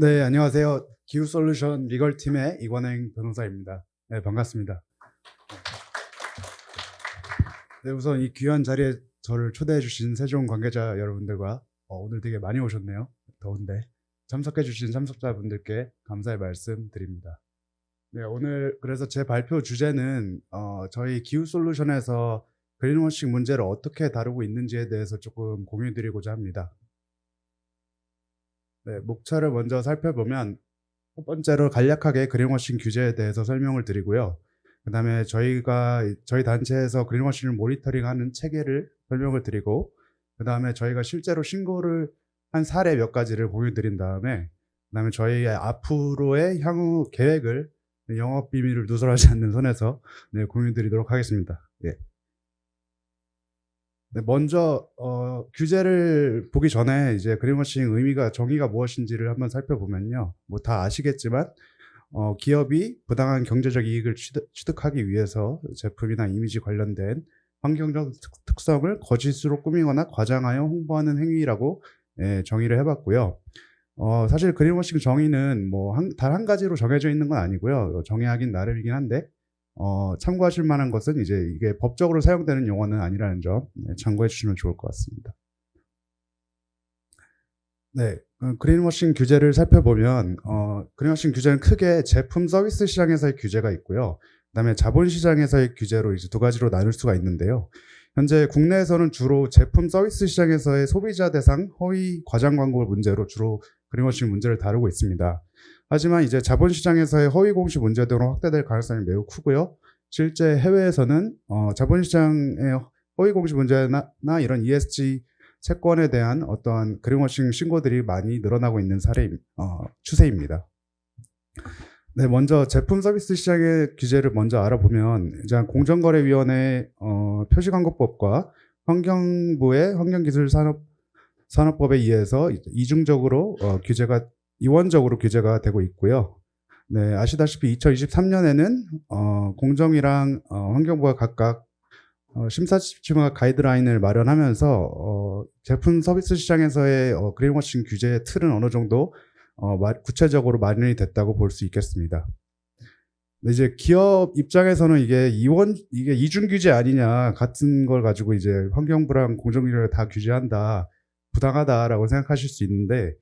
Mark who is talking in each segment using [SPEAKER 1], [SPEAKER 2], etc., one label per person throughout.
[SPEAKER 1] 네, 안녕하세요. 기후 솔루션 리걸 팀의 이관행 변호사입니다. 네, 반갑습니다. 네, 우선 이 귀한 자리에 저를 초대해 주신 세종 관계자 여러분들과 어, 오늘 되게 많이 오셨네요. 더운데 참석해 주신 참석자분들께 감사의 말씀 드립니다. 네, 오늘 그래서 제 발표 주제는 어, 저희 기후 솔루션에서 그린워싱 문제를 어떻게 다루고 있는지에 대해서 조금 공유 드리고자 합니다. 네, 목차를 먼저 살펴보면 첫 번째로 간략하게 그린워싱 규제에 대해서 설명을 드리고요. 그 다음에 저희가 저희 단체에서 그린워싱을 모니터링하는 체계를 설명을 드리고 그 다음에 저희가 실제로 신고를 한 사례 몇 가지를 공유 드린 다음에 그 다음에 저희의 앞으로의 향후 계획을 영업 비밀을 누설하지 않는 선에서 네, 공유 드리도록 하겠습니다. 예. 네, 먼저 어, 규제를 보기 전에 이제 그린워싱 의미가 정의가 무엇인지를 한번 살펴보면요. 뭐 다 아시겠지만 어, 기업이 부당한 경제적 이익을 취득, 취득하기 위해서 제품이나 이미지 관련된 환경적 특- 특성을 거짓으로 꾸미거나 과장하여 홍보하는 행위라고 예, 정의를 해봤고요. 어, 사실 그린워싱 정의는 뭐 단 한 가지로 정해져 있는 건 아니고요. 정의하긴 나름이긴 한데 어, 참고하실 만한 것은 이제 이게 법적으로 사용되는 용어는 아니라는 점 네, 참고해 주시면 좋을 것 같습니다. 네, 어, 그린워싱 규제를 살펴보면 어, 그린워싱 규제는 크게 제품 서비스 시장에서의 규제가 있고요. 그다음에 자본 시장에서의 규제로 이제 두 가지로 나눌 수가 있는데요. 현재 국내에서는 주로 제품 서비스 시장에서의 소비자 대상 허위 과장 광고 문제로 주로 그린워싱 문제를 다루고 있습니다. 하지만 이제 자본시장에서의 허위 공시 문제 등으로 확대될 가능성이 매우 크고요. 실제 해외에서는 어, 자본시장의 허위 공시 문제나 나 이런 ESG 채권에 대한 어떠한 그린워싱 신고들이 많이 늘어나고 있는 사례 어, 추세입니다. 네, 먼저 제품 서비스 시장의 규제를 먼저 알아보면 이제 공정거래위원회 어, 표시광고법과 환경부의 환경기술산업 산업법에 의해서 이중적으로 어, 규제가 이원적으로 규제가 되고 있고요. 네, 아시다시피 2023년에는 어, 공정위랑 어, 환경부가 각각 어, 심사지침과 가이드라인을 마련하면서 어, 제품 서비스 시장에서의 어, 그린워싱 규제의 틀은 어느 정도 어, 마- 구체적으로 마련이 됐다고 볼 수 있겠습니다. 이제 기업 입장에서는 이게 이원 이게 이중 규제 아니냐 같은 걸 가지고 이제 환경부랑 공정위를 다 규제한다 부당하다라고 생각하실 수 있는데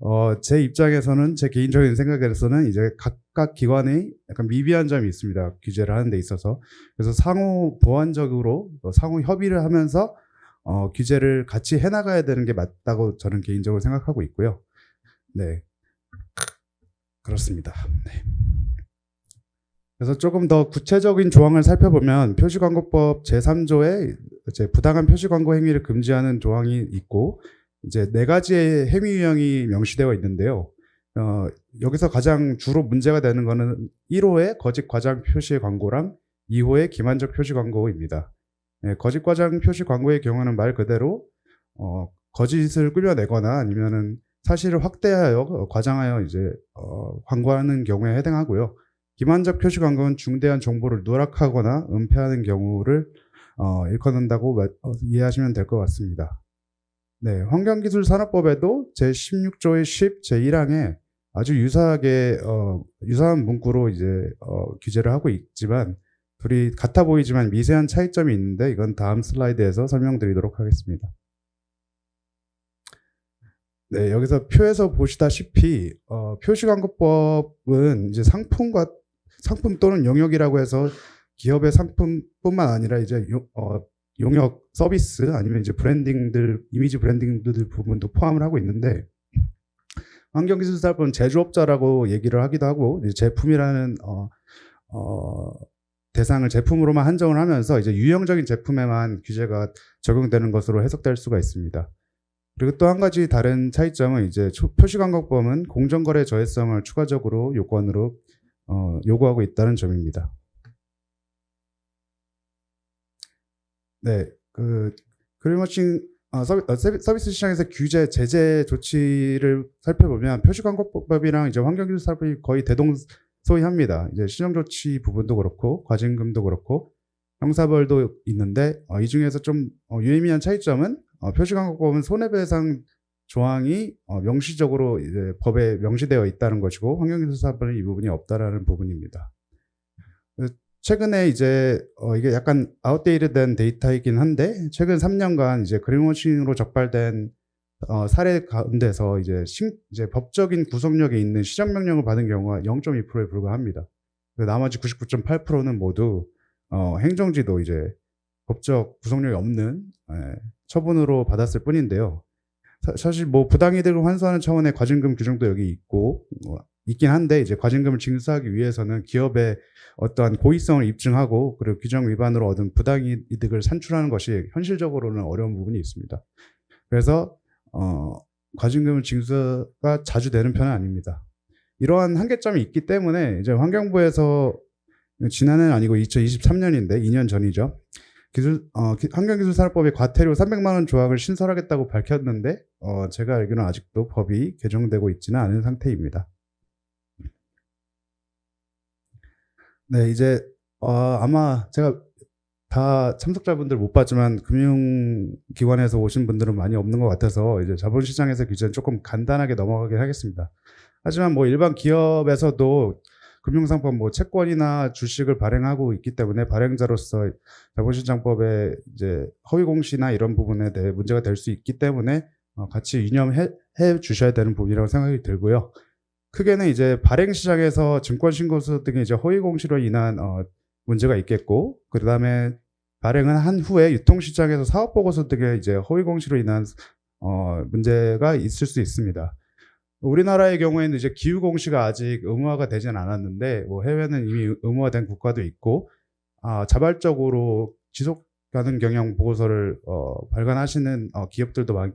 [SPEAKER 1] 어, 제 입장에서는 제 개인적인 생각에서는 이제 각각 기관의 약간 미비한 점이 있습니다. 규제를 하는 데 있어서. 그래서 상호 보완적으로 어, 상호 협의를 하면서 어, 규제를 같이 해나가야 되는 게 맞다고 저는 개인적으로 생각하고 있고요. 네. 그렇습니다. 네. 그래서 조금 더 구체적인 조항을 살펴보면 표시광고법 제3조에 이제 부당한 표시광고 행위를 금지하는 조항이 있고 이제 네 가지의 행위 유형이 명시되어 있는데요. 어, 여기서 가장 주로 문제가 되는 거는 1호의 거짓 과장 표시 광고랑 2호의 기만적 표시 광고입니다. 예, 거짓 과장 표시 광고의 경우는 말 그대로 어, 거짓을 꾸며내거나 아니면은 사실을 확대하여 어, 과장하여 이제 어, 광고하는 경우에 해당하고요. 기만적 표시 광고는 중대한 정보를 누락하거나 은폐하는 경우를 어, 일컫는다고 말- 어, 이해하시면 될 것 같습니다. 네, 환경기술산업법에도 제16조의 10, 제1항에 아주 유사하게 어, 유사한 문구로 이제 어, 규제를 하고 있지만 둘이 같아 보이지만 미세한 차이점이 있는데 이건 다음 슬라이드에서 설명드리도록 하겠습니다. 네, 여기서 표에서 보시다시피 어, 표시광고법은 이제 상품과 상품 또는 영역이라고 해서 기업의 상품뿐만 아니라 이제 요- 어, 용역 서비스 아니면 이제 브랜딩들 이미지 브랜딩들 부분도 포함을 하고 있는데 환경기술사업은 제조업자라고 얘기를 하기도 하고 제품이라는 어, 어, 대상을 제품으로만 한정을 하면서 이제 유형적인 제품에만 규제가 적용되는 것으로 해석될 수가 있습니다. 그리고 또 한 가지 다른 차이점은 이제 초- 표시광고법은 공정거래 저해성을 추가적으로 요건으로 어, 요구하고 있다는 점입니다. 네, 그 그린워싱 어, 서비, 어, 서비- 서비스 시장에서 규제 제재 조치를 살펴보면 표시광고법이랑 이제 환경기술사업이 거의 대동소이합니다. 이제 시정 조치 부분도 그렇고 과징금도 그렇고 형사벌도 있는데 어, 이 중에서 좀 어, 유의미한 차이점은 어, 표시광고법은 손해배상 조항이 어, 명시적으로 이제 법에 명시되어 있다는 것이고 환경기술사업은 이 부분이 없다라는 부분입니다. 최근에 이제 어, 이게 약간 아웃데이트된 데이터이긴 한데 최근 3년간 이제 그린워싱으로 적발된 어, 사례 가운데서 이제, 신, 이제 법적인 구속력이 있는 시정 명령을 받은 경우가 0.2%에 불과합니다. 그 나머지 99.8%는 모두 어, 행정지도 이제 법적 구속력이 없는 예, 처분으로 받았을 뿐인데요. 사, 사실 뭐 부당이득을 환수하는 차원의 과징금 규정도 여기 있고 뭐 있긴 한데 이제 과징금을 징수하기 위해서는 기업의 어떠한 고의성을 입증하고 그리고 규정 위반으로 얻은 부당이득을 산출하는 것이 현실적으로는 어려운 부분이 있습니다. 그래서 어, 과징금 징수가 자주 되는 편은 아닙니다. 이러한 한계점이 있기 때문에 이제 환경부에서 지난해는 아니고 2023년인데 2년 전이죠. 기술 어, 기- 환경기술산업법의 과태료 300만 원 조항을 신설하겠다고 밝혔는데 어, 제가 알기로는 아직도 법이 개정되고 있지는 않은 상태입니다. 네, 이제 어, 아마 제가 다 참석자분들 못 봤지만 금융기관에서 오신 분들은 많이 없는 것 같아서 이제 자본시장에서 규제는 조금 간단하게 넘어가긴 하겠습니다. 하지만 뭐 일반 기업에서도 금융상품 뭐 채권이나 주식을 발행하고 있기 때문에 발행자로서 자본시장법에 이제 허위 공시나 이런 부분에 대해 문제가 될 수 있기 때문에 어, 같이 유념해 해 주셔야 되는 부분이라고 생각이 들고요. 크게는 이제 발행 시장에서 증권 신고서 등의 이제 허위 공시로 인한 어, 문제가 있겠고 그 다음에 발행을 한 후에 유통 시장에서 사업 보고서 등의 이제 허위 공시로 인한 어, 문제가 있을 수 있습니다. 우리나라의 경우에는 이제 기후 공시가 아직 의무화가 되진 않았는데 뭐 해외는 이미 의무화된 국가도 있고 아, 자발적으로 지속 가능 경영 보고서를 어, 발간하시는 어, 기업들도 많,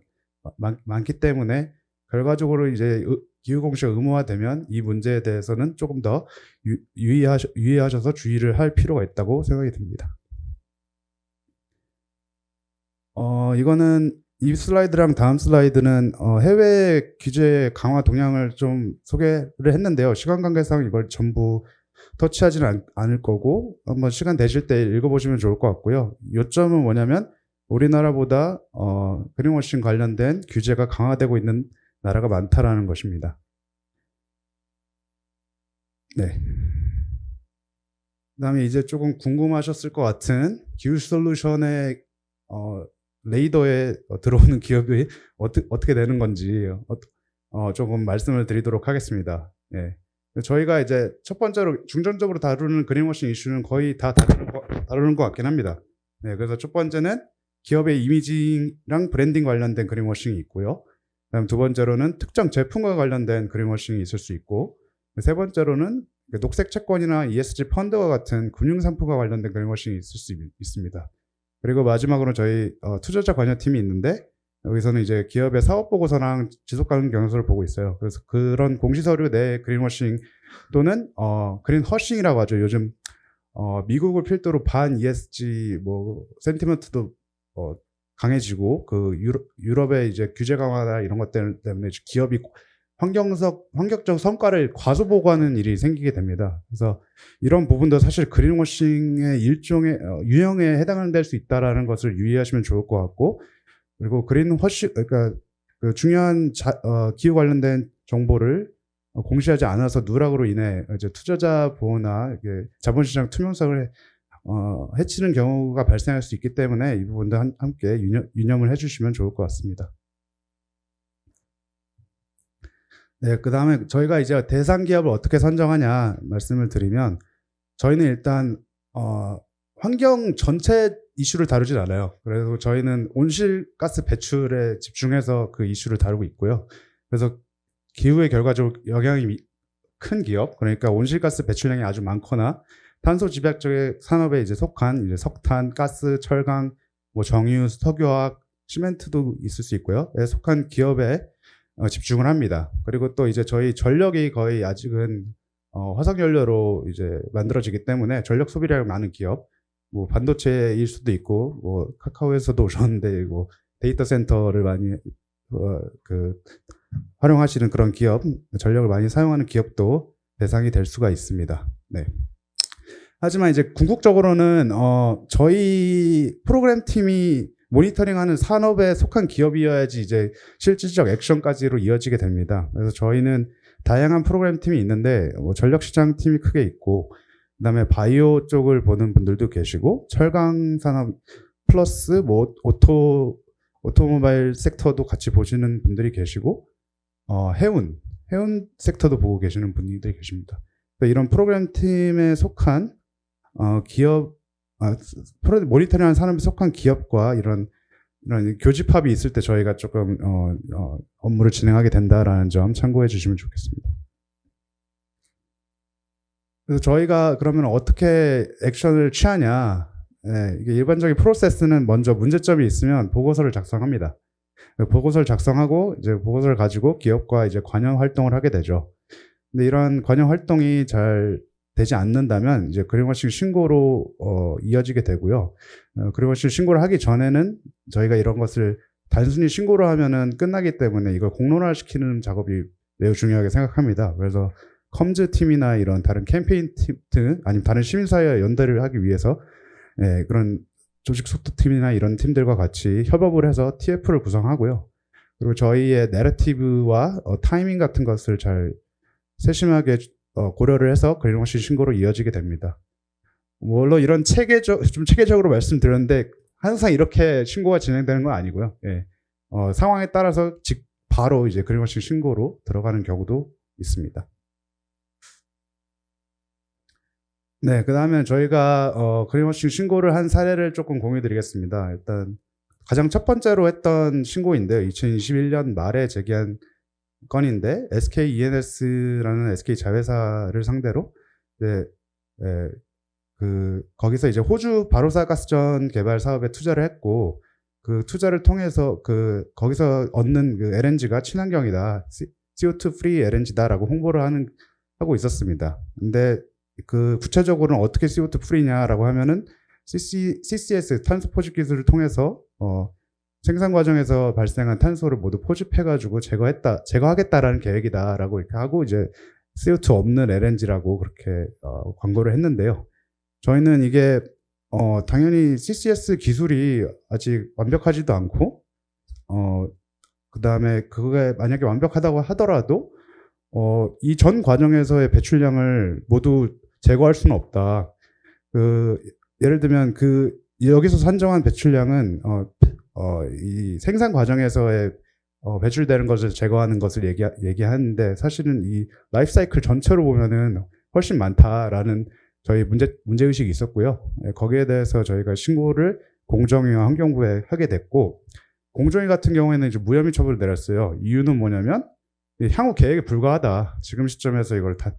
[SPEAKER 1] 많, 많기 때문에 결과적으로 이제 의- 기후 공시가 의무화되면 이 문제에 대해서는 조금 더 유, 유의하셔, 유의하셔서 주의를 할 필요가 있다고 생각이 듭니다. 어, 이거는 이 슬라이드랑 다음 슬라이드는 어, 해외 규제 강화 동향을 좀 소개를 했는데요. 시간 관계상 이걸 전부 터치하지는 않, 않을 거고 한번 시간 되실 때 읽어보시면 좋을 것 같고요. 요점은 뭐냐면 우리나라보다 어, 그린워싱 관련된 규제가 강화되고 있는 나라가 많다라는 것입니다. 네. 그 다음에 이제 조금 궁금하셨을 것 같은 기후 솔루션의 어, 레이더에 어, 들어오는 기업이 어떻게 어떻게 되는 건지 어, 어, 조금 말씀을 드리도록 하겠습니다. 예. 저희가 이제 첫 번째로 중점적으로 다루는 그린워싱 이슈는 거의 다 다루는 것, 다루는 것 같긴 합니다. 네, 그래서 첫 번째는 기업의 이미지랑 브랜딩 관련된 그린워싱이 있고요. 그다음 두 번째로는 특정 제품과 관련된 그린워싱이 있을 수 있고 세 번째로는 그 녹색 채권이나 ESG 펀드와 같은 금융 상품과 관련된 그린워싱이 있을 수 있- 있습니다. 그리고 마지막으로 저희 어, 투자자 관여 팀이 있는데 여기서는 이제 기업의 사업 보고서랑 지속 가능 경영서를 보고 있어요. 그래서 그런 공시 서류 내 그린워싱 또는 어, 그린 허싱이라고 하죠. 요즘 어, 미국을 필두로 반 ESG 뭐 센티먼트도 어, 강해지고 그 유럽, 유럽 의 이제 규제 강화나 이런 것 때문에 기업이 환경적 환경적 성과를 과소 보고하는 일이 생기게 됩니다. 그래서 이런 부분도 사실 그린워싱의 일종의 어, 유형에 해당될 수 있다라는 것을 유의하시면 좋을 것 같고 그리고 그린워싱 그러니까 그 중요한 자, 어, 기후 관련된 정보를 어, 공시하지 않아서 누락으로 인해 이제 투자자 보호나 이게 자본시장 투명성을 어, 해치는 경우가 발생할 수 있기 때문에 이 부분도 한- 함께 유념, 유념을 해주시면 좋을 것 같습니다. 네, 그 다음에 저희가 이제 대상 기업을 어떻게 선정하냐 말씀을 드리면 저희는 일단 어, 환경 전체 이슈를 다루진 않아요. 그래서 저희는 온실가스 배출에 집중해서 그 이슈를 다루고 있고요. 그래서 기후에 결과적으로 영향이 미- 큰 기업, 그러니까 온실가스 배출량이 아주 많거나 탄소 집약적 산업에 이제 속한 이제 석탄, 가스, 철강, 뭐 정유, 석유화학, 시멘트도 있을 수 있고요. 에 속한 기업에 어, 집중을 합니다. 그리고 또 이제 저희 전력이 거의 아직은 어, 화석 연료로 이제 만들어지기 때문에 전력 소비량이 많은 기업, 뭐 반도체일 수도 있고, 뭐 카카오에서도 오셨는데, 뭐 데이터 센터를 많이 어, 그 활용하시는 그런 기업, 전력을 많이 사용하는 기업도 대상이 될 수가 있습니다. 네. 하지만 이제 궁극적으로는 어, 저희 프로그램 팀이 모니터링하는 산업에 속한 기업이어야지 이제 실질적 액션까지로 이어지게 됩니다. 그래서 저희는 다양한 프로그램 팀이 있는데 뭐 전력 시장 팀이 크게 있고 그다음에 바이오 쪽을 보는 분들도 계시고 철강 산업 플러스 뭐 오토 오토모바일 섹터도 같이 보시는 분들이 계시고 어, 해운 해운 섹터도 보고 계시는 분들이 계십니다. 이런 프로그램 팀에 속한 어, 기업 아, 프로 모니터링하는 산업에 속한 기업과 이런 이런 교집합이 있을 때 저희가 조금 어, 어, 업무를 진행하게 된다라는 점 참고해 주시면 좋겠습니다. 그래서 저희가 그러면 어떻게 액션을 취하냐? 예, 이게 일반적인 프로세스는 먼저 문제점이 있으면 보고서를 작성합니다. 보고서를 작성하고 이제 보고서를 가지고 기업과 이제 관여 활동을 하게 되죠. 근데 이런 관여 활동이 잘 되지 않는다면 이제 그린워싱 신고로 어, 이어지게 되고요. 어, 그린워싱 신고를 하기 전에는 저희가 이런 것을 단순히 신고를 하면은 끝나기 때문에 이걸 공론화 시키는 작업이 매우 중요하게 생각합니다. 그래서 컴즈 팀이나 이런 다른 캠페인 팀 등 아니면 다른 시민사회 연대를 하기 위해서 예, 그런 조직 소통 팀이나 이런 팀들과 같이 협업을 해서 TF를 구성하고요. 그리고 저희의 내러티브와 어, 타이밍 같은 것을 잘 세심하게 어, 고려를 해서 그린워싱 신고로 이어지게 됩니다. 물론 이런 체계적 좀 체계적으로 말씀드렸는데 항상 이렇게 신고가 진행되는 건 아니고요. 예. 어, 상황에 따라서 직 바로 이제 그린워싱 신고로 들어가는 경우도 있습니다. 네, 그 다음에 저희가 어, 그린워싱 신고를 한 사례를 조금 공유드리겠습니다. 일단 가장 첫 번째로 했던 신고인데요. 2021년 말에 제기한 건인데 SK ENS라는 SK 자회사를 상대로 네, 네, 그 거기서 이제 호주 바로사 가스전 개발 사업에 투자를 했고 그 투자를 통해서 그 거기서 얻는 그 LNG가 친환경이다, CO2 프리 LNG다라고 홍보를 하는 하고 있었습니다. 근데 그 구체적으로는 어떻게 CO2 프리냐라고 하면은 CC, CCS 탄소 포집 기술을 통해서 어, 생산 과정에서 발생한 탄소를 모두 포집해가지고 제거했다, 제거하겠다라는 계획이다라고 이렇게 하고 이제 CO2 없는 LNG라고 그렇게 어, 광고를 했는데요. 저희는 이게 어, 당연히 CCS 기술이 아직 완벽하지도 않고 어, 그 다음에 그게 만약에 완벽하다고 하더라도 어, 이 전 과정에서의 배출량을 모두 제거할 수는 없다. 그 예를 들면 그 여기서 산정한 배출량은 어, 어, 이 생산 과정에서의 어, 배출되는 것을 제거하는 것을 얘기, 얘기하는데 사실은 이 라이프 사이클 전체로 보면은 훨씬 많다라는 저희 문제, 문제의식이 있었고요. 예, 거기에 대해서 저희가 신고를 공정위와 환경부에 하게 됐고, 공정위 같은 경우에는 이제 무혐의 처분을 내렸어요. 이유는 뭐냐면, 이 향후 계획에 불과하다. 지금 시점에서 이걸 다,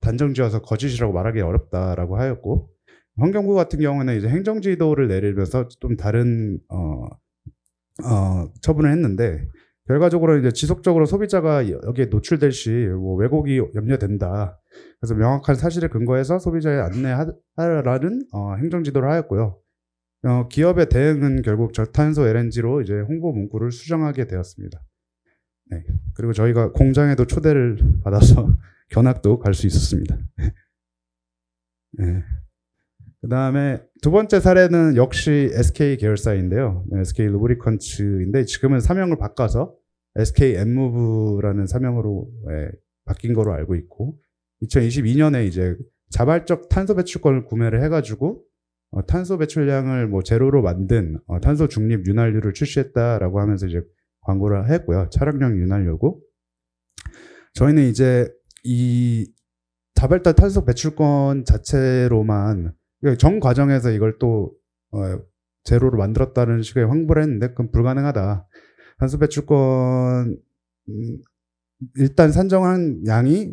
[SPEAKER 1] 단정 지어서 거짓이라고 말하기 어렵다라고 하였고, 환경부 같은 경우는 이제 행정지도를 내리면서 좀 다른, 어, 어, 처분을 했는데, 결과적으로 이제 지속적으로 소비자가 여기에 노출될 시 뭐 왜곡이 염려된다. 그래서 명확한 사실에 근거해서 소비자에 안내하라는 어, 행정지도를 하였고요. 어, 기업의 대응은 결국 저탄소 LNG로 이제 홍보 문구를 수정하게 되었습니다. 네. 그리고 저희가 공장에도 초대를 받아서 견학도 갈 수 있었습니다. 네. 그 다음에 두 번째 사례는 역시 SK 계열사인데요. 네, SK 루브리컨츠인데 지금은 사명을 바꿔서 SK 엠무브라는 사명으로 예, 바뀐 거로 알고 있고 2022년에 이제 자발적 탄소 배출권을 구매를 해가지고 어, 탄소 배출량을 뭐 제로로 만든 어, 탄소 중립 윤활유를 출시했다라고 하면서 이제 광고를 했고요. 차량용 윤활유고 저희는 이제 이 자발적 탄소 배출권 자체로만 정 과정에서 이걸 또 어, 제로로 만들었다는 식의 황보를 했는데 그건 불가능하다. 탄소 배출권 음, 일단 산정한 양이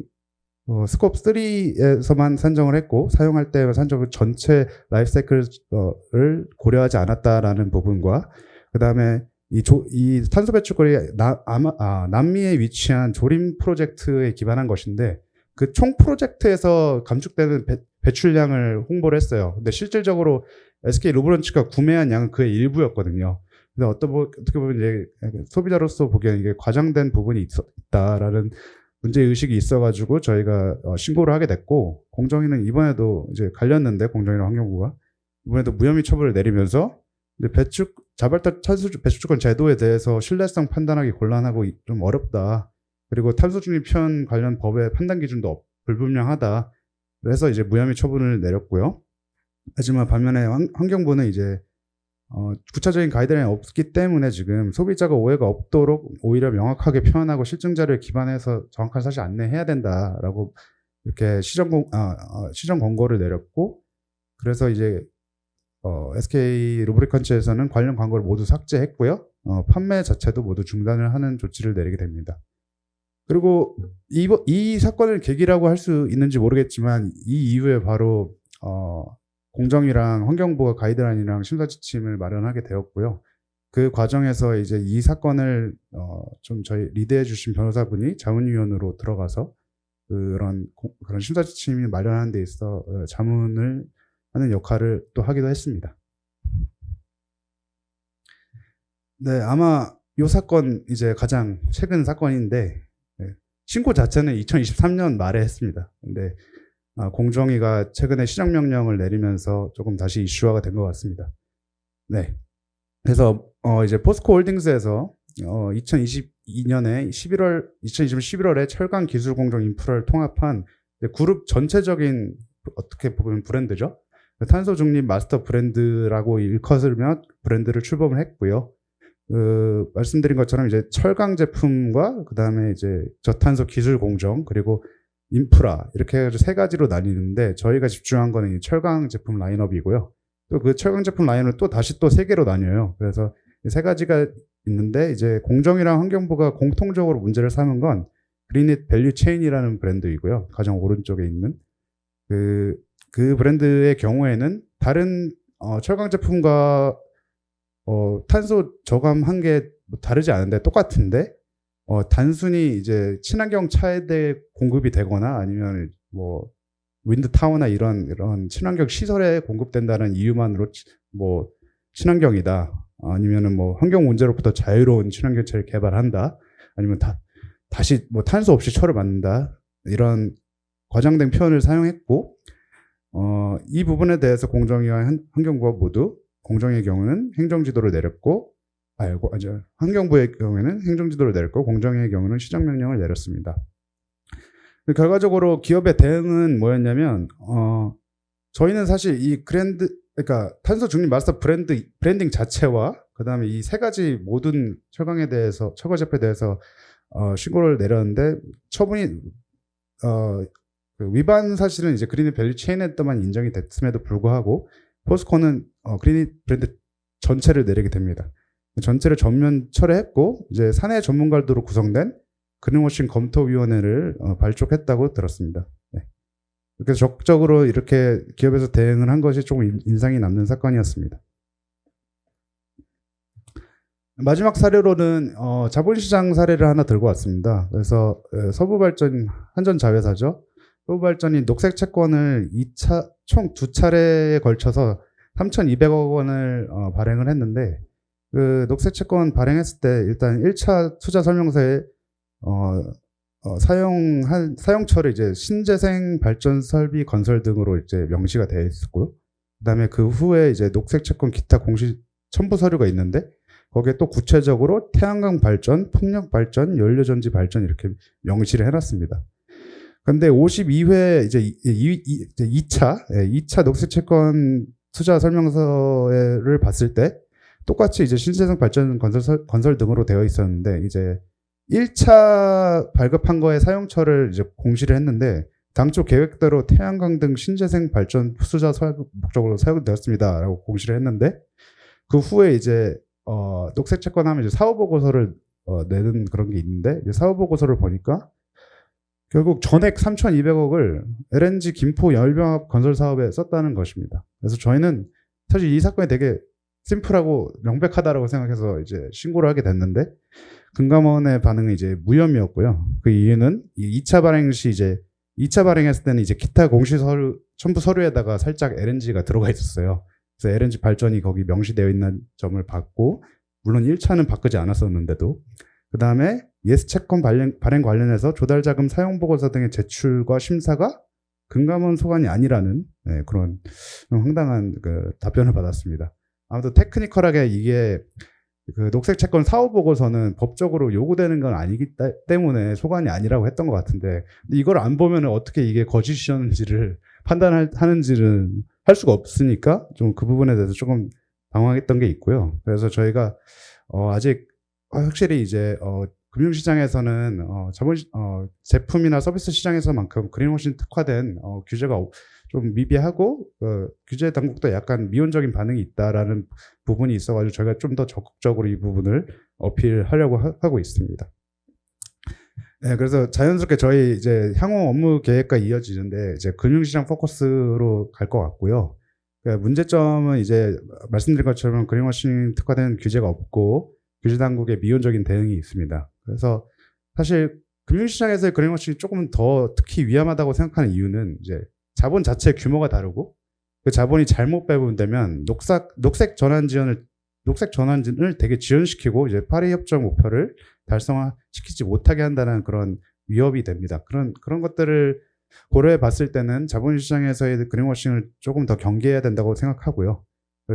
[SPEAKER 1] 어, 스콥 3에서만 산정을 했고 사용할 때 산정을 전체 라이프 사이클을 고려하지 않았다라는 부분과 그 다음에 이, 조, 이 탄소 배출권이 나, 아, 남미에 위치한 조림 프로젝트에 기반한 것인데 그 총 프로젝트에서 감축되는 배, 배출량을 홍보를 했어요. 근데 실질적으로 SK 루브런치가 구매한 양은 그의 일부였거든요. 근데 어떤 뭐, 어떻게 보면 이제 소비자로서 보기에는 이게 과장된 부분이 있, 있다라는 문제 의식이 있어가지고 저희가 어, 신고를 하게 됐고 공정위는 이번에도 이제 갈렸는데 공정위랑 환경부가 이번에도 무혐의 처벌을 내리면서 배축 자발적 탄소 배출권 제도에 대해서 신뢰성 판단하기 곤란하고 이- 좀 어렵다. 그리고 탄소 중립 표현 관련 법의 판단 기준도 없- 불분명하다. 그래서 이제 무혐의 처분을 내렸고요. 하지만 반면에 환- 환경부는 이제 어, 구체적인 가이드라인이 없기 때문에 지금 소비자가 오해가 없도록 오히려 명확하게 표현하고 실증 자료에 기반해서 정확한 사실 안내해야 된다라고 이렇게 시정 공, 아, 어, 시정 권고를 내렸고 그래서 이제 어, SK 루브리컨츠에서는 관련 광고를 모두 삭제했고요. 어, 판매 자체도 모두 중단을 하는 조치를 내리게 됩니다. 그리고 이, 이 사건을 계기라고 할 수 있는지 모르겠지만 이 이후에 바로 어, 공정위랑 환경부가 가이드라인이랑 심사 지침을 마련하게 되었고요. 그 과정에서 이제 이 사건을 어, 좀 저희 리드해 주신 변호사분이 자문위원으로 들어가서 그런 고- 그런 심사 지침이 마련하는 데 있어 어, 자문을 하는 역할을 또 하기도 했습니다. 네, 아마 이 사건 이제 가장 최근 사건인데 네, 신고 자체는 2023년 말에 했습니다. 근데 아, 공정위가 최근에 시정 명령을 내리면서 조금 다시 이슈화가 된 것 같습니다. 네. 그래서 어, 이제 포스코 홀딩스에서 어, 2022년에 11월 2020년 11월에 철강 기술 공정 인프라를 통합한 그룹 전체적인 어떻게 보면 브랜드죠. 탄소 중립 마스터 브랜드라고 일컬으며 브랜드를 출범을 했고요. 그 말씀드린 것처럼 이제 철강 제품과 그 다음에 이제 저탄소 기술 공정 그리고 인프라 이렇게 해가지고 세 가지로 나뉘는데 저희가 집중한 거는 이 철강 제품 라인업이고요. 또 그 철강 제품 라인을 또 다시 또 세 개로 나뉘어요. 그래서 이세 가지가 있는데 이제 공정이랑 환경부가 공통적으로 문제를 삼은 건 그린잇 밸류 체인이라는 브랜드이고요. 가장 오른쪽에 있는 그, 그 브랜드의 경우에는 다른 어, 철강 제품과 어, 탄소 저감한 게뭐 다르지 않은데 똑같은데? 어, 단순히 이제 친환경 차에 공급이 되거나 아니면 뭐 윈드 타워나 이런 이런 친환경 시설에 공급된다는 이유만으로 치- 뭐 친환경이다. 아니면은 뭐 환경 문제로부터 자유로운 친환경 차를 개발한다. 아니면 다 다시 뭐 탄소 없이 철을 만든다. 이런 과장된 표현을 사용했고 어, 이 부분에 대해서 공정위와 환- 환경부가 모두 공정의 경우는 행정지도를 내렸고 알고 아죠 환경부의 경우에는 행정지도를 내렸고 공정의 경우는 시정명령을 내렸습니다. 결과적으로 기업의 대응은 뭐였냐면 어, 저희는 사실 이 그랜드 그러니까 탄소 중립 마스터 브랜드 브랜딩 자체와 그다음에 이 세 가지 모든 철강에 대해서 철거 제품에 대해서 어, 신고를 내렸는데 처분이 어, 그 위반 사실은 이제 그린이 밸류 체인에서만 인정이 됐음에도 불구하고 포스코는 어, 그린이 브랜드 전체를 내리게 됩니다. 전체를 전면 철회했고 이제 사내 전문가들로 구성된 그린워싱 검토위원회를 어, 발족했다고 들었습니다. 네. 그래서 적극적으로 이렇게 기업에서 대응을 한 것이 조금 인- 인상이 남는 사건이었습니다. 마지막 사례로는 어, 자본시장 사례를 하나 들고 왔습니다. 그래서 에, 서부발전 한전자회사죠. 서부발전이 녹색 채권을 2차 총 두 차례에 걸쳐서 3,200억 원을 어, 발행을 했는데 그 녹색 채권 발행했을 때 일단 1차 투자 설명서에 어, 어, 사용한 사용처를 이제 신재생 발전 설비 건설 등으로 이제 명시가 되어 있었고요. 그다음에 그 후에 이제 녹색 채권 기타 공시 첨부 서류가 있는데 거기에 또 구체적으로 태양광 발전, 풍력 발전, 연료 전지 발전 이렇게 명시를 해놨습니다. 근데 52회 이제 이, 이, 이, 이제 2차, 예, 2차 녹색 채권 투자 설명서를 봤을 때 똑같이 이제 신재생 발전 건설, 설- 건설 등으로 되어 있었는데 이제 1차 발급한 거에 사용처를 이제 공시를 했는데 당초 계획대로 태양광 등 신재생 발전 투자 설- 목적으로 사용되었습니다라고 공시를 했는데 그 후에 이제 어, 녹색 채권 하면 이제 사후 보고서를 어, 내는 그런 게 있는데 사후 보고서를 보니까 결국 전액 3,200억을 LNG 김포 열병합 건설 사업에 썼다는 것입니다. 그래서 저희는 사실 이 사건이 되게 심플하고 명백하다라고 생각해서 이제 신고를 하게 됐는데 금감원의 반응은 이제 무혐의였고요. 그 이유는 이 2차 발행 시 이제 2차 발행했을 때는 이제 기타 공시 서류 첨부 서류에다가 살짝 LNG가 들어가 있었어요. 그래서 LNG 발전이 거기 명시되어 있는 점을 봤고 물론 1차는 바꾸지 않았었는데도 그 다음에 예스 채권 발행, 발행 관련해서 조달 자금 사용 보고서 등의 제출과 심사가 금감원 소관이 아니라는 네, 그런 황당한 그 답변을 받았습니다. 아무튼 테크니컬하게 이게 그 녹색 채권 사후 보고서는 법적으로 요구되는 건 아니기 따- 때문에 소관이 아니라고 했던 것 같은데 이걸 안 보면 어떻게 이게 거짓이었는지를 판단하는지는 할 수가 없으니까 좀 그 부분에 대해서 조금 당황했던 게 있고요. 그래서 저희가 어, 아직 확실히 이제 어, 금융시장에서는 어, 자본 어, 제품이나 서비스 시장에서만큼 그린워싱 특화된 어, 규제가 없- 좀 미비하고 어, 규제 당국도 약간 미온적인 반응이 있다라는 부분이 있어가지고 저희가 좀 더 적극적으로 이 부분을 어필하려고 하, 고 있습니다. 네, 그래서 자연스럽게 저희 이제 향후 업무 계획과 이어지는데 이제 금융시장 포커스로 갈 것 같고요. 그러니까 문제점은 이제 말씀드린 것처럼 그린워싱 특화된 규제가 없고 규제 당국의 미온적인 대응이 있습니다. 그래서 사실 금융시장에서의 그린워싱이 조금 더 특히 위험하다고 생각하는 이유는 이제 자본 자체 규모가 다르고 그 자본이 잘못 배분되면 녹색 녹색 전환 지원을 녹색 전환을 되게 지연시키고 이제 파리 협정 목표를 달성시키지 못하게 한다는 그런 위협이 됩니다. 그런 그런 것들을 고려해 봤을 때는 자본시장에서의 그린워싱을 조금 더 경계해야 된다고 생각하고요.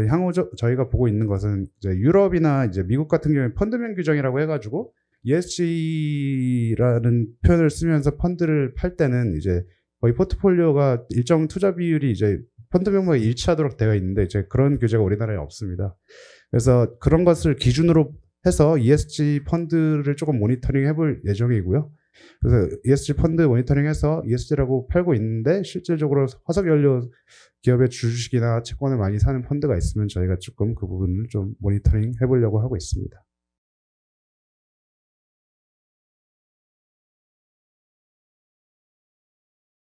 [SPEAKER 1] 향후 저, 저희가 보고 있는 것은 이제 유럽이나 이제 미국 같은 경우에 펀드명 규정이라고 해가지고 ESG라는 표현을 쓰면서 펀드를 팔 때는 이제 거의 포트폴리오가 일정 투자 비율이 이제 펀드명과 일치하도록 되어 있는데 이제 그런 규제가 우리나라에 없습니다. 그래서 그런 것을 기준으로 해서 ESG 펀드를 조금 모니터링 해볼 예정이고요. 그래서 ESG 펀드 모니터링해서 ESG라고 팔고 있는데 실질적으로 화석 연료 기업의 주식이나 채권을 많이 사는 펀드가 있으면 저희가 조금 그 부분을 좀 모니터링 해보려고 하고 있습니다.